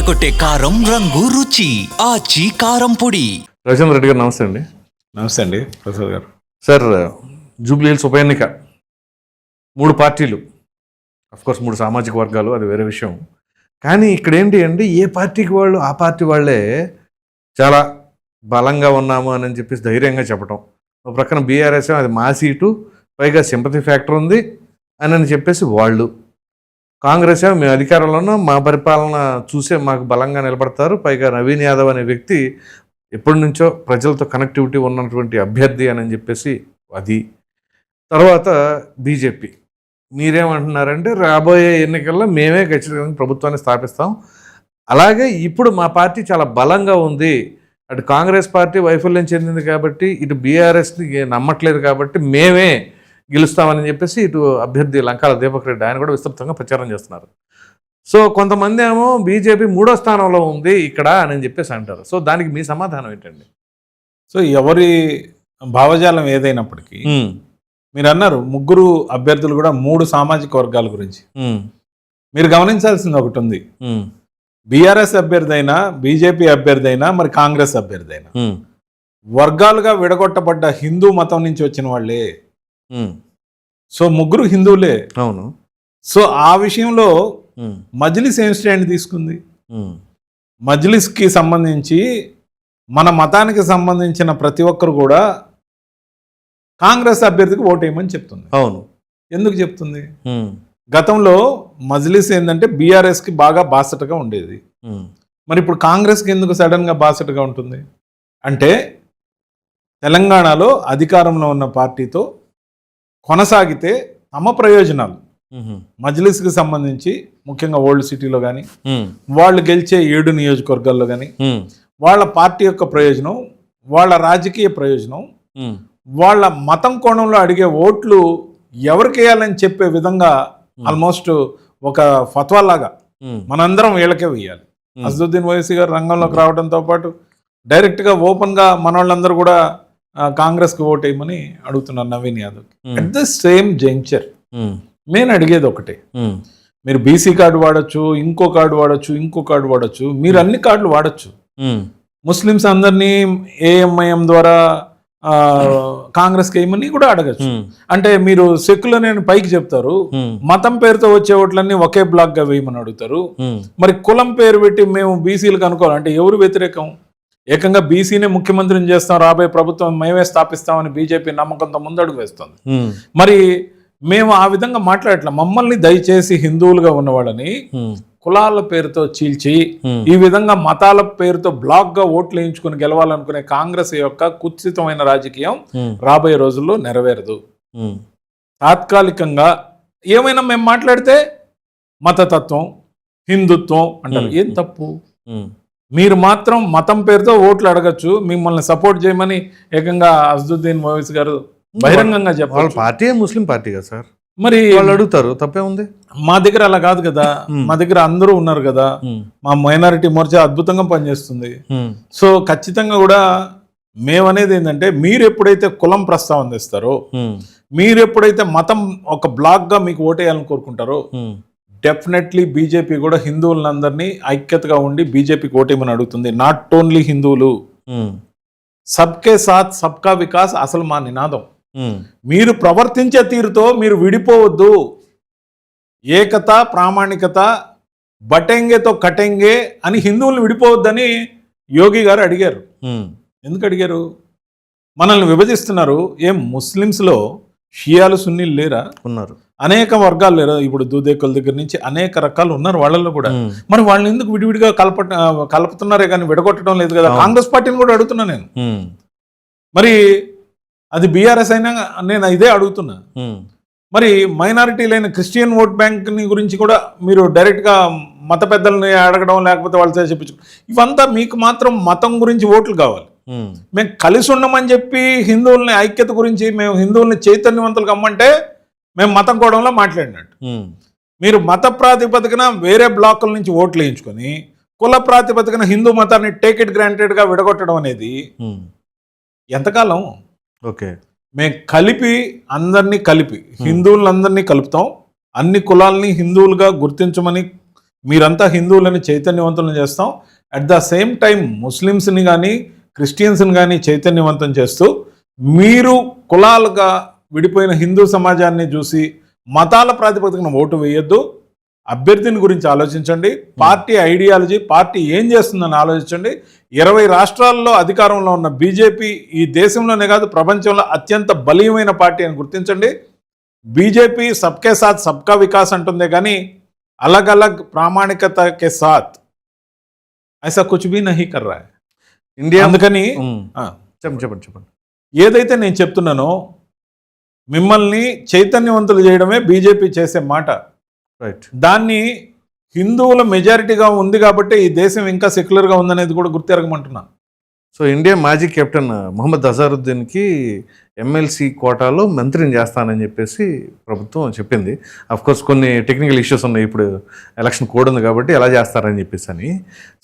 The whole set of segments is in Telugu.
అదరకొట్టే కారం రంగు రుచి ఆచి కారం పొడి. రవిచంద్ర రెడ్డి గారు నమస్తే అండి. నమస్తే అండి ప్రసాద్ గారు. సార్ జూబ్లీ హిల్స్ ఉప ఎన్నిక. మూడు పార్టీలు. కోర్స్ మూడు సామాజిక వర్గాలు అది వేరే విషయం. కానీ ఇక్కడ ఏంటి అంటే ఏ పార్టీకి వాళ్ళు ఆ పార్టీ వాళ్ళే చాలా బలంగా ఉన్నాము అని చెప్పేసి ధైర్యంగా చెప్పడం ఒక ప్రక్కన బీఆర్ఎస్ అది మా సీటు పైగా సింపతి ఫ్యాక్టర్ ఉంది అని అని చెప్పేసి వాళ్ళు కాంగ్రెస్ మేము అధికారంలోనూ మా పరిపాలన చూసే మాకు బలంగా నిలబడతారు. పైగా నవీన్ యాదవ్ అనే వ్యక్తి ఎప్పటి నుంచో ప్రజలతో కనెక్టివిటీ ఉన్నటువంటి అభ్యర్థి అని చెప్పేసి అది. తర్వాత బీజేపీ. మీరేమంటున్నారంటే రాబోయే ఎన్నికల్లో మేమే ఖచ్చితంగా ప్రభుత్వాన్ని స్థాపిస్తాం. అలాగే ఇప్పుడు మా పార్టీ చాలా బలంగా ఉంది. అటు కాంగ్రెస్ పార్టీ వైఫల్యం చెందింది కాబట్టి ఇటు బీఆర్ఎస్ని నమ్మట్లేదు కాబట్టి మేమే గెలుస్తామని చెప్పేసి ఇటు అభ్యర్థి లంకాల దీపక్ రెడ్డి ఆయన కూడా విస్తృతంగా ప్రచారం చేస్తున్నారు. సో కొంతమంది ఏమో బీజేపీ మూడో స్థానంలో ఉంది ఇక్కడ అని చెప్పేసి అంటారు. సో దానికి మీ సమాధానం ఏంటండి? సో ఎవరి భావజాలం ఏదైనప్పటికీ మీరు అన్నారు ముగ్గురు అభ్యర్థులు కూడా మూడు సామాజిక వర్గాల గురించి. మీరు గమనించాల్సింది ఒకటి ఉంది. బీఆర్ఎస్ అభ్యర్థి అయినా బీజేపీ అభ్యర్థి అయినా మరి కాంగ్రెస్ అభ్యర్థి అయినా వర్గాలుగా విడగొట్టబడ్డ హిందూ మతం నుంచి వచ్చిన వాళ్ళే సో ముగ్గురు హిందువులే. అవును. సో ఆ విషయంలో మజ్లిస్ ఏం స్టాండ్ తీసుకుంది? మజ్లిస్కి సంబంధించి మన మతానికి సంబంధించిన ప్రతి ఒక్కరు కూడా కాంగ్రెస్ అభ్యర్థికి ఓటేయమని చెప్తుంది. అవును. ఎందుకు చెప్తుంది? గతంలో మజ్లిస్ ఏంటంటే బీఆర్ఎస్కి బాగా బాసటగా ఉండేది. మరి ఇప్పుడు కాంగ్రెస్కి ఎందుకు సడన్గా బాసటగా ఉంటుంది? అంటే తెలంగాణలో అధికారంలో ఉన్న పార్టీతో కొనసాగితే తమ ప్రయోజనాలు. మజ్లిస్కి సంబంధించి ముఖ్యంగా ఓల్డ్ సిటీలో కానీ వాళ్ళు గెలిచే ఏడు నియోజకవర్గాల్లో కానీ వాళ్ళ పార్టీ యొక్క ప్రయోజనం వాళ్ళ రాజకీయ ప్రయోజనం వాళ్ళ మతం కోణంలో అడిగే ఓట్లు ఎవరికి వేయాలని చెప్పే విధంగా ఆల్మోస్ట్ ఒక ఫత్వా లాగా మనందరం వీళ్ళకే వేయాలి. అసదుద్దీన్ ఓవైసీ గారు రంగంలోకి రావడంతో పాటు డైరెక్ట్గా ఓపెన్గా మన వాళ్ళందరూ కూడా కాంగ్రెస్కి ఓట్ వేయమని అడుగుతున్నారు Naveen Yadav at the same juncture. నేను అడిగేది ఒకటే. మీరు బీసీ కార్డు వాడచ్చు ఇంకో కార్డు వాడచ్చు ఇంకో కార్డు వాడచ్చు మీరు అన్ని కార్డులు వాడచ్చు. ముస్లిమ్స్ అందరినీ ఏఎంఐఎం ద్వారా ఆ, కాంగ్రెస్కి వేయమని కూడా అడగచ్చు. అంటే మీరు సెక్యులర్ అని పైకి చెప్తారు. మతం పేరుతో వచ్చే ఓట్లన్నీ ఒకే బ్లాక్గా వేయమని అడుగుతారు. మరి కులం పేరు పెట్టి మేము బీసీలకు అనుకోవాలి అంటే ఎవరు వ్యతిరేకం? ఏకంగా బీసీనే ముఖ్యమంత్రిని చేస్తాం రాబోయే ప్రభుత్వం మేమే స్థాపిస్తామని బీజేపీ నమ్మకంతో ముందడుగు వేస్తుంది. మరి మేము ఆ విధంగా మాట్లాడట్లా. మమ్మల్ని దయచేసి హిందువులుగా ఉన్న వాళ్ళని కులాల పేరుతో చీల్చి ఈ విధంగా మతాల పేరుతో బ్లాక్గా ఓట్లు వేయించుకుని గెలవాలనుకునే కాంగ్రెస్ యొక్క కుత్సితమైన రాజకీయం రాబోయే రోజుల్లో నెరవేరదు. తాత్కాలికంగా ఏమైనా మేము మాట్లాడితే మతతత్వం హిందుత్వం అంటారు. ఏం తప్పు? మీరు మాత్రం మతం పేరుతో ఓట్లు అడగచ్చు మిమ్మల్ని సపోర్ట్ చేయమని ఏకంగా అజదుద్దీన్ ఓవైసీ గారు బహిరంగంగా వాళ్ళ చెప్పాలి పార్టీ ముస్లిం పార్టీ కదా సార్. మరి వాళ్ళు అడుగుతారు తప్పే ఉంది? మా దగ్గర అలా కాదు కదా. మా దగ్గర అందరూ ఉన్నారు కదా. మా మైనారిటీ మోర్చా అద్భుతంగా పనిచేస్తుంది. సో ఖచ్చితంగా కూడా మేమనేది ఏంటంటే మీరు ఎప్పుడైతే కులం ప్రస్తావన తెస్తారో మీరు ఎప్పుడైతే మతం ఒక బ్లాక్గా మీకు ఓటేయాలని కోరుకుంటారో డెఫినెట్లీ బీజేపీ కూడా హిందువులందరినీ ఐక్యతగా ఉండి బీజేపీకి ఓటేయమని అడుగుతుంది. నాట్ ఓన్లీ హిందువులు. సబ్కే సాత్ సబ్కా వికాస్ అసలు మా నినాదం. మీరు ప్రవర్తించే తీరుతో మీరు విడిపోవద్దు. ఏకత ప్రామాణికత బటెంగేతో కటెంగే అని హిందువులను విడిపోవద్దని యోగి గారు అడిగారు. ఎందుకు అడిగారు? మనల్ని విభజిస్తున్నారు. ఏం ముస్లిమ్స్లో షియాలు సున్నీలు లేరా? ఉన్నారు. అనేక వర్గాలు లేరా? ఇప్పుడు దూదేకుల దగ్గర నుంచి అనేక రకాలు ఉన్నారు వాళ్ళల్లో కూడా. మరి వాళ్ళని ఎందుకు విడివిడిగా కలప కలుపుతున్నారే కానీ విడగొట్టడం లేదు కదా. కాంగ్రెస్ పార్టీని కూడా అడుగుతున్నా నేను. మరి అది బీఆర్ఎస్ అయినా నేను ఇదే అడుగుతున్నా. మరి మైనారిటీలైన క్రిస్టియన్ ఓట్ బ్యాంక్ని గురించి కూడా మీరు డైరెక్ట్గా మత పెద్దల్ని అడగడం లేకపోతే వాళ్ళతో చెప్పించు ఇవంతా మీకు మాత్రం మతం గురించి ఓట్లు కావాలి. మేము. కలిసి ఉండమని చెప్పి హిందువుల్ని ఐక్యత గురించి మేము హిందువుల్ని చైతన్యవంతులు కమ్మంటే మేము మతం కోవడంలో మాట్లాడినట్టు. మీరు మత ప్రాతిపదికన వేరే బ్లాకుల నుంచి ఓట్లు వేయించుకొని కుల ప్రాతిపదికన హిందూ మతాన్ని టేక్ ఇట్ గ్రాంటెడ్గా విడగొట్టడం అనేది ఎంతకాలం? ఓకే. మేము కలిపి అందరినీ కలిపి హిందువులందరినీ కలుపుతాం. అన్ని కులాలని హిందువులుగా గుర్తించమని మీరంతా హిందువులని చైతన్యవంతులను చేస్తాం. అట్ ద సేమ్ టైం ముస్లిమ్స్ని కానీ క్రిస్టియన్స్ని కానీ చైతన్యవంతం చేస్తూ మీరు కులాలుగా విడిపోయిన హిందూ సమాజాన్ని చూసి మతాల ప్రాతిపదికన ఓటు వేయొద్దు అభ్యర్థిని గురించి ఆలోచించండి పార్టీ ఐడియాలజీ పార్టీ ఏం చేస్తుందని ఆలోచించండి ఇరవై రాష్ట్రాల్లో అధికారంలో ఉన్న బీజేపీ ఈ దేశంలోనే కాదు ప్రపంచంలో అత్యంత బలీయమైన పార్టీ అని గుర్తించండి బీజేపీ సబ్కే సాత్ సబ్కా వికాస్ అంటుందే కానీ अलग अलग ప్రామాణికత కే సాత్ ఐసా కుచ్ భీ నహీ కర్ రా హై. ఇండియా అందుకని చెప్పండి చెప్పండి చెప్పండి. ఏదైతే నేను చెప్తున్నానో మిమ్మల్ని చైతన్యవంతులు చేయడమే బీజేపీ చేసే మాట. రైట్ దాన్ని హిందువుల మెజారిటీగా ఉంది కాబట్టి ఈ దేశం ఇంకా సెక్యులర్గా ఉందనేది కూడా గుర్తెరగమంటున్నా సో ఇండియా మాజీ కెప్టెన్ మొహమ్మద్ అజారుద్దీన్కి ఎమ్మెల్సీ కోటాలో మంత్రిని చేస్తానని చెప్పేసి ప్రభుత్వం చెప్పింది. కోర్స్ కొన్ని టెక్నికల్ ఇష్యూస్ ఉన్నాయి. ఇప్పుడు ఎలక్షన్ కోడ్ ఉంది కాబట్టి ఎలా చేస్తారని చెప్పేసి అని.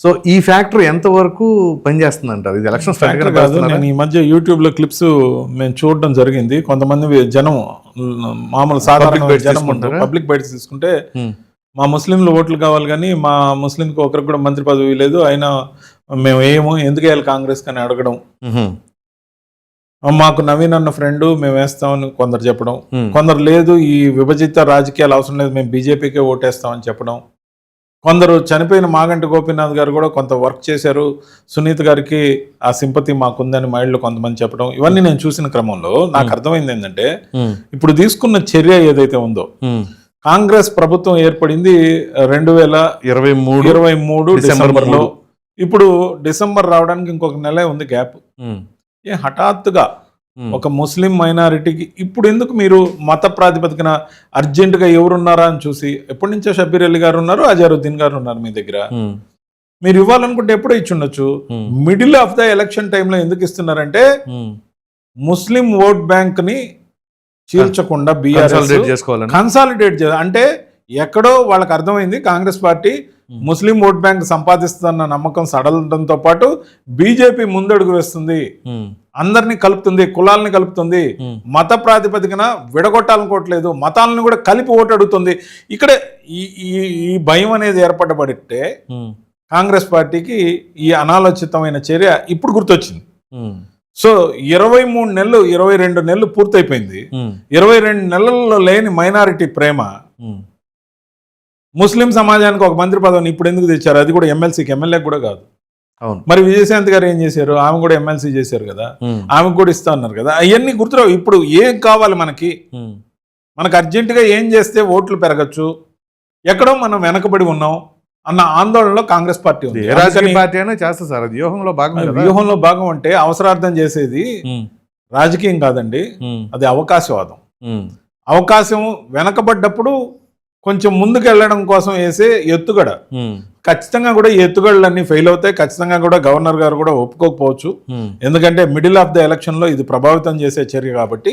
సో ఈ ఫ్యాక్టర్ ఎంతవరకు పనిచేస్తుంది అంటారు ఇది ఎలక్షన్ ఫ్యాక్టర్ కాదు. నేను ఈ మధ్య యూట్యూబ్లో క్లిప్స్ మేము చూడడం జరిగింది. కొంతమంది జనం మామూలు సాధారణ జనం తీసుకుంటారా? పబ్లిక్ బయట తీసుకుంటే మా ముస్లింలు ఓట్లు కావాలి కానీ మా ముస్లింకి ఒకరికి కూడా మంత్రి పదవి లేదు. అయినా మేము ఏమో ఎందుకు వేయాలి కాంగ్రెస్ అని అడగడం. మాకు నవీన్ అన్న ఫ్రెండ్ మేము వేస్తామని కొందరు చెప్పడం. కొందరు లేదు ఈ విభజిత రాజకీయాలు అవసరం లేదు మేము బీజేపీకే ఓటేస్తామని చెప్పడం. కొందరు చనిపోయిన మాగంటి గోపీనాథ్ గారు కూడా కొంత వర్క్ చేశారు. సునీత్ గారికి ఆ సింపతి మాకుందని మైండ్లో కొంతమంది చెప్పడం. ఇవన్నీ నేను చూసిన క్రమంలో నాకు అర్థమైంది ఏంటంటే ఇప్పుడు తీసుకున్న చర్య ఏదైతే ఉందో కాంగ్రెస్ ప్రభుత్వం ఏర్పడింది రెండు వేల ఇరవై మూడు ఇరవై మూడు డిసెంబర్ డిసెంబర్లో మూడు. ఇప్పుడు డిసెంబర్ రావడానికి ఇంకొక నెలే ఉంది గ్యాప్. ఏ హఠాత్తుగా ఒక ముస్లిం మైనారిటీకి ఇప్పుడు ఎందుకు మీరు మత ప్రాతిపదికన అర్జెంటుగా ఎవరున్నారా అని చూసి ఎప్పటి నుంచో షబీర్ అలీ గారు ఉన్నారు అజారుద్దీన్ గారు ఉన్నారు మీ దగ్గర. మీరు ఇవ్వాలనుకుంటే ఎప్పుడో ఇచ్చి ఉండొచ్చు మిడిల్ ఆఫ్ ద ఎలక్షన్ టైంలో ఎందుకు ఇస్తున్నారంటే ముస్లిం ఓట్ బ్యాంక్ని చీల్చకుండా బీఆర్ఎస్ కన్సాలిడేట్ చేసుకోవాలని. కన్సాలిడేట్ చేయాలి. అంటే ఎక్కడో వాళ్ళకి అర్థమైంది Congress party Muslim vote bank సంపాదిస్తున్న నమ్మకం సడలడంతో పాటు బీజేపీ ముందడుగు వేస్తుంది. అందరినీ కలుపుతుంది కులాలని కలుపుతుంది. మత ప్రాతిపదికన విడగొట్టాలనుకోవట్లేదు మతాలను కూడా కలిపి ఓటు అడుగుతుంది. ఇక్కడ ఈ ఈ భయం అనేది ఏర్పడబడితే కాంగ్రెస్ పార్టీకి ఈ అనాలోచితమైన చర్య ఇప్పుడు గుర్తొచ్చింది. సో ఇరవై మూడు నెలలు ఇరవై రెండు నెలలు పూర్తయిపోయింది. ఇరవై రెండు నెలల్లో లేని మైనారిటీ ప్రేమ ముస్లిం సమాజానికి ఒక మంత్రి పదవిని ఇప్పుడు ఎందుకు తెచ్చారు? అది కూడా ఎమ్మెల్సీకి ఎమ్మెల్యే కూడా కాదు. అవును. మరి విజయశాంతి గారు ఏం చేశారు? ఆమె కూడా ఎమ్మెల్సీ చేశారు కదా. ఆమెకు కూడా ఇస్తా అన్నారు కదా. అవన్నీ గుర్తురావు. ఇప్పుడు ఏం కావాలి మనకి? మనకు అర్జెంటుగా ఏం చేస్తే ఓట్లు పెరగచ్చు? ఎక్కడో మనం వెనకబడి ఉన్నాం అన్న ఆందోళనలో కాంగ్రెస్ పార్టీ ఉంది. రాజకీయ పార్టీ అయినా చేస్తా సార్. అది వ్యూహంలో భాగం వ్యూహంలో భాగం అంటే అవసరార్థం చేసేది రాజకీయం కాదండి. అది అవకాశవాదం. అవకాశం వెనకబడ్డప్పుడు కొంచెం ముందుకు వెళ్ళడం కోసం వేసే ఎత్తుగడ. ఖచ్చితంగా కూడా ఈ ఎత్తుగడలన్నీ ఫెయిల్ అవుతాయి. ఖచ్చితంగా కూడా గవర్నర్ గారు కూడా ఒప్పుకోకపోవచ్చు. ఎందుకంటే మిడిల్ ఆఫ్ ద ఎలక్షన్లో ఇది ప్రభావితం చేసే చర్య కాబట్టి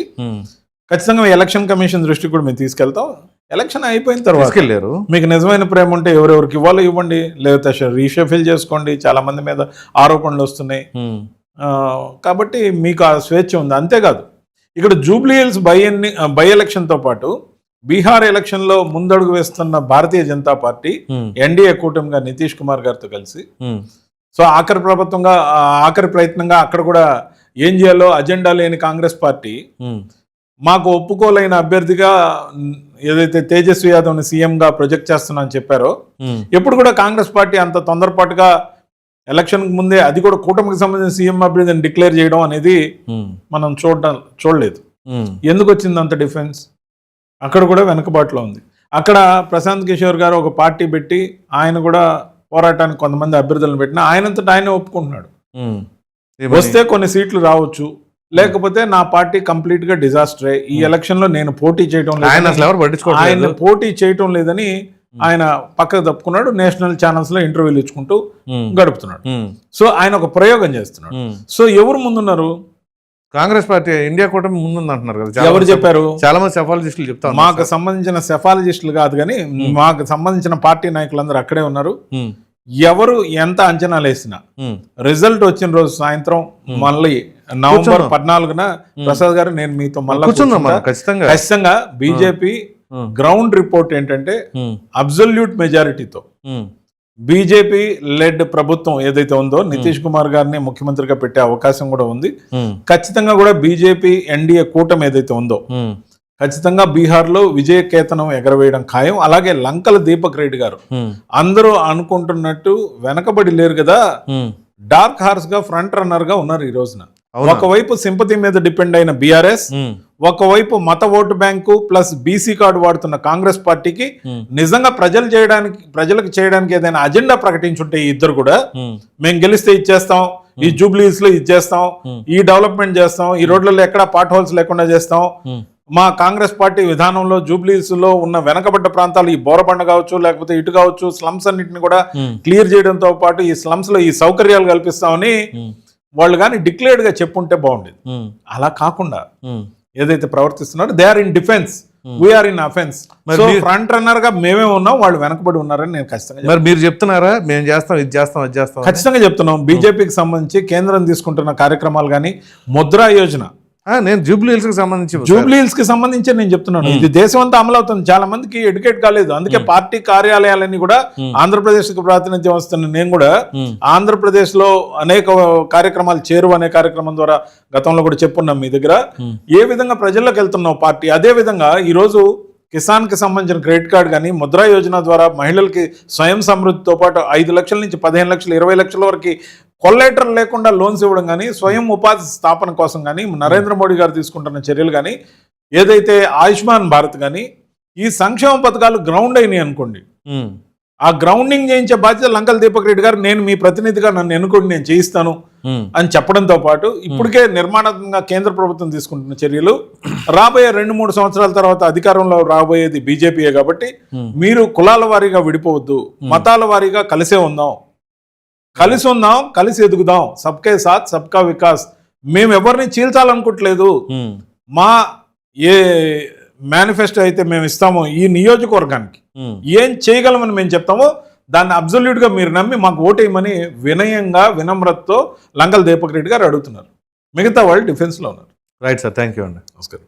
ఖచ్చితంగా ఎలక్షన్ కమిషన్ దృష్టికి కూడా మేము తీసుకెళ్తాం. ఎలక్షన్ అయిపోయిన తర్వాత తీసుకెళ్ళారు. మీకు నిజమైన ప్రేమ ఉంటే ఎవరెవరికి ఇవ్వాలో ఇవ్వండి. లేకపోతే రీషఫిల్ చేసుకోండి. చాలా మంది మీద ఆరోపణలు వస్తున్నాయి. కాబట్టి మీకు ఆ స్వేచ్ఛ ఉంది. అంతేకాదు ఇక్కడ జూబ్లీ హిల్స్ బై ఎన్ని బై ఎలక్షన్తో పాటు బీహార్ ఎలక్షన్లో ముందడుగు వేస్తున్న భారతీయ జనతా పార్టీ ఎన్డీఏ కూటమిగా నితీష్ కుమార్ గారితో కలిసి. సో ఆఖరి ప్రభుత్వంగా ఆఖరి ప్రయత్నంగా అక్కడ కూడా ఏం చేయాలో అజెండా లేని కాంగ్రెస్ పార్టీ మాకు ఒప్పుకోలేని అభ్యర్థిగా ఏదైతే తేజస్వి యాదవ్ని సీఎంగా ప్రొజెక్ట్ చేస్తున్నా అని చెప్పారో ఎప్పుడు కూడా కాంగ్రెస్ పార్టీ అంత తొందరపాటుగా ఎలక్షన్ ముందే అది కూడా కూటమికి సంబంధించిన సీఎం అభ్యర్థిని డిక్లేర్ చేయడం అనేది మనం చూడడం చూడలేదు. ఎందుకు వచ్చింది అంత డిఫెన్స్ అక్కడ కూడా వెనుకబాటులో ఉంది. అక్కడ ప్రశాంత్ కిషోర్ గారు ఒక పార్టీ పెట్టి ఆయన కూడా పోరాటానికి కొంతమంది అభ్యర్థులను పెట్టిన ఆయనంతటా ఆయన ఒప్పుకుంటున్నాడు. వస్తే కొన్ని సీట్లు రావచ్చు. లేకపోతే నా పార్టీ కంప్లీట్గా డిజాస్టరే. ఈ ఎలక్షన్లో నేను పోటీ చేయడం ఎవరు ఆయన పోటీ చేయటం లేదని ఆయన పక్కకు తప్పుకున్నాడు. నేషనల్ ఛానల్స్లో ఇంటర్వ్యూలు ఇచ్చుకుంటూ గడుపుతున్నాడు. సో ఆయన ఒక ప్రయోగం చేస్తున్నాడు. సో ఎవరు ముందున్నారు? కాంగ్రెస్ పార్టీ ఇండియా కూటమి ముందుంది అంటున్నారు కదా ఎవరు చెప్పారు? చాలా మంది సెఫాలజిస్టులు చెప్తా ఉన్నారు మాకు సంబంధించిన సెఫాలజిస్టులు కాదు కానీ మాకు సంబంధించిన పార్టీ నాయకులందరూ అక్కడే ఉన్నారు. ఎవరు ఎంత అంచనాలు వేసినా రిజల్ట్ వచ్చిన రోజు సాయంత్రం మళ్ళీ నవంబర్. పద్నాలుగున ప్రసాద్ గారు నేను మీతో మళ్ళీ. ఖచ్చితంగా. ఖచ్చితంగా బీజేపీ గ్రౌండ్ రిపోర్ట్ ఏంటంటే అబ్జల్యూట్ మెజారిటీతో బీజేపీ లెడ్ ప్రభుత్వం ఏదైతే ఉందో నితీష్ కుమార్ గారిని ముఖ్యమంత్రిగా పెట్టే అవకాశం కూడా ఉంది. ఉమ్, ఖచ్చితంగా కూడా బీజేపీ ఎన్డీఏ కూటమి ఏదైతే ఉందో ఉమ్, ఖచ్చితంగా బీహార్లో విజయ కేతనం ఎగరవేయడం ఖాయం. అలాగే లంకల దీపక్ రెడ్డి గారు అందరూ అనుకుంటున్నట్టు వెనకబడి లేరు కదా. డార్క్ హార్స్గా ఫ్రంట్ రన్నర్గా ఉన్నారు ఈ రోజున? ఒకవైపు సింపతి మీద డిపెండ్ అయిన బీఆర్ఎస్ ఒకవైపు మత vote bank plus BC card వాడుతున్న కాంగ్రెస్ పార్టీకి నిజంగా ప్రజలు చేయడానికి ప్రజలకు చేయడానికి ఏదైనా అజెండా ప్రకటించుంటే ఈ ఇద్దరు కూడా మేము. గెలిస్తే ఇచ్చేస్తాం ఈ జూబ్లీస్లో ఇచ్చేస్తాం. ఈ డెవలప్మెంట్ చేస్తాం ఈ రోడ్లలో ఎక్కడ పాట్ హోల్స్ లేకుండా చేస్తాం. మా కాంగ్రెస్ పార్టీ విధానంలో జూబ్లీస్లో ఉన్న వెనకబడ్డ ప్రాంతాలు ఈ బోరబండ కావచ్చు లేకపోతే ఇటు కావచ్చు స్లమ్స్ అన్నిటిని కూడా క్లియర్ చేయడంతో పాటు ఈ స్లమ్స్లో ఈ సౌకర్యాలు కల్పిస్తామని వాళ్ళు కానీ డిక్లేర్డ్గా చెప్పుంటే బాగుండేది. అలా కాకుండా. ఏదైతే ప్రవర్తిస్తున్నారో they are in defence we're in offence front రన్నర్గా మేమే ఉన్నాం వాళ్ళు వెనకబడి ఉన్నారని నేను ఖచ్చితంగా. మరి మీరు చెప్తున్నారా? మేము చేస్తాం ఇది చేస్తాం అది చేస్తాం? ఖచ్చితంగా చెప్తున్నాం. బీజేపీకి సంబంధించి కేంద్రం తీసుకుంటున్న కార్యక్రమాలు కానీ ముద్రా యోజన. నేను జూబ్లీ హిల్స్కి సంబంధించి జూబ్లీ హిల్స్కి సంబంధించి నేను చెప్తున్నాను. ఇది దేశం అంతా అమలు అవుతుంది. చాలా మందికి ఎడ్యుకేట్ కాలేదు. అందుకే పార్టీ కార్యాలయాలన్నీ కూడా ఆంధ్రప్రదేశ్కు ప్రాతినిధ్యం వస్తున్న నేను కూడా ఆంధ్రప్రదేశ్లో అనేక కార్యక్రమాలు చేరువ అనే కార్యక్రమం ద్వారా గతంలో కూడా చెప్పున్నాం మీ దగ్గర. ఏ విధంగా ప్రజల్లోకి వెళ్తున్నావు పార్టీ? అదే విధంగా ఈరోజు కిసాన్కి సంబంధించిన క్రెడిట్ కార్డ్ కానీ ముద్రా యోజన ద్వారా మహిళలకి స్వయం సమృద్ధితో పాటు ఐదు లక్షల నుంచి పదిహేను లక్షలు ఇరవై లక్షల వరకు కొల్లేటర్ లేకుండా లోన్స్ ఇవ్వడం కానీ స్వయం ఉపాధి స్థాపన కోసం కానీ నరేంద్ర మోడీ గారు తీసుకుంటున్న చర్యలు కానీ ఏదైతే ఆయుష్మాన్ భారత్ కానీ ఈ సంక్షేమ పథకాలు గ్రౌండ్ అయినాయి అనుకోండి. ఆ గ్రౌండింగ్ చేయించే బాధ్యత లంకల్ దీపక్ రెడ్డి గారు నేను మీ ప్రతినిధిగా నన్ను ఎన్నుకోండి నేను చేయిస్తాను అని చెప్పడంతో పాటు ఇప్పటికే నిర్మాణాత్మకంగా కేంద్ర ప్రభుత్వం తీసుకుంటున్న చర్యలు రాబోయే రెండు మూడు సంవత్సరాల తర్వాత అధికారంలో రాబోయేది బీజేపీయే కాబట్టి. మీరు కులాల వారీగా విడిపోవద్దు మతాల వారీగా కలిసే ఉందాం. కలిసి ఉందాం కలిసి ఎదుగుదాం. సబ్కే సాత్ సబ్కా వికాస్. మేము ఎవరిని చీల్చాలనుకోవట్లేదు మా ఏ మేనిఫెస్టో అయితే మేము ఇస్తామో ఈ నియోజకవర్గానికి. ఏం చేయగలమని మేము చెప్తామో దాన్ని అబ్జల్యూట్గా మీరు నమ్మి మాకు ఓటేయమని వినయంగా వినమ్రతతో లంకల్ దీపక్ రెడ్డి గారు అడుగుతున్నారు. మిగతా వాళ్ళు డిఫెన్స్లో ఉన్నారు. రైట్ సార్ థ్యాంక్ యూ అండి. నమస్కారం.